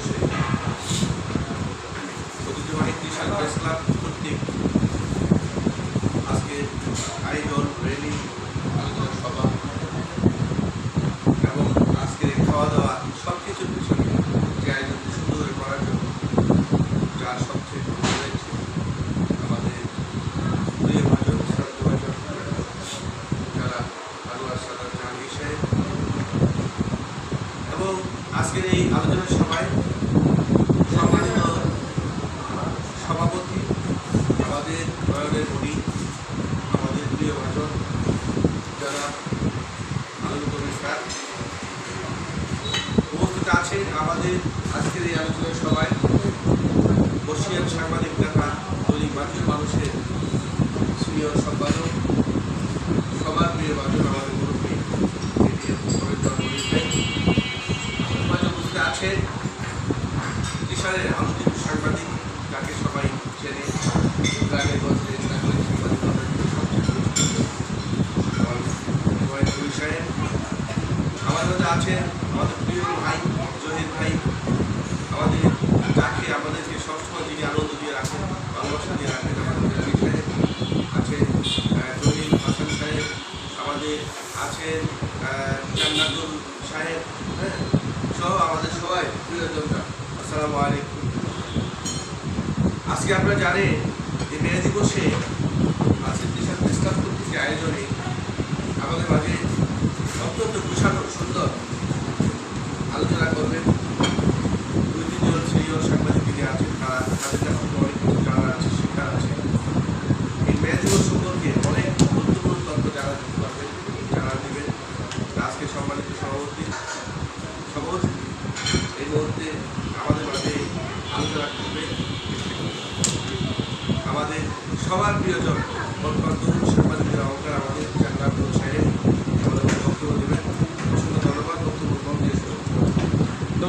হচ্ছে প্রতিযোগী ত্রিশাল প্রেস আজকে আয়োজন রেলি আলোচনা সভা এবং আজকের খাওয়া দাওয়া সব কিছুর পিছনে যে আয়োজনটি করার জন্য যার সবচেয়ে ভালো আমাদের প্রিয় ভাষক শ্রদ্ধ যারা আলু আসাদ জাহাঙ্গীর সাহেব এবং আজকের এই আলোচনা সভায় সম্মানিত সভাপতি, আমাদের নয়নের মণি আমাদের প্রিয় ভাজন, যারা আলোচিত মিস্টার উপস্থিত আছেন আমাদের আজকের এই আলোচনা সভায় বসিয়ান সাংবাদিক নেতা দৈনিক মাটির মানুষের সিনিয়র সম্পাদক, সবার প্রিয় ভাজন, আমাদের আছেন কিশোরের আলোচিত সাংবাদিক যাকে সবাই চেনে। গ্রামের গঞ্জে নাগরিক হুমায়ুন সাহেব আছেন আমাদের প্রিয় ভাই, জহির ভাই। আমাদের যাকে, আমাদেরকে সবসময় যিনি আনন্দ দিয়ে রাখেন, ভালোবাসা দিয়ে রাখেন, আমাদের রবি সাহেব আছেন জহির হাসান সাহেব। আমাদের আছেন জান্নাতুল সাহেব হ্যাঁ? সহ আমাদের সবাই প্রিয়জনরা আসসালামু আলাইকুম। আজকে আপনারা জানেন যে মে দিবসে আজকে দেশের ইসলাম কর্তৃক আয়োজনে আমাদের মাঝে অত্যন্ত গুছানো সুন্দর আলোচনা করবেন। দুই তিনজন সিনিয়র সাংবাদিক যিনি আছেন, তারা তাদের কাছে অনেক কিছু জানা আছে, শেখার আছে। এই মে দিবস সম্পর্কে অনেক গুরুত্বপূর্ণ তথ্য জানা দিতে পারবেন জানা দেবেন আজকে সম্মানিত সভাপতি সভাপতি এই মুহূর্তে আমাদের মাঝে আলোচনা করবে আমাদের সবার প্রিয়জন বর্তমান তরুণ আমাদের অঙ্কার আমাদের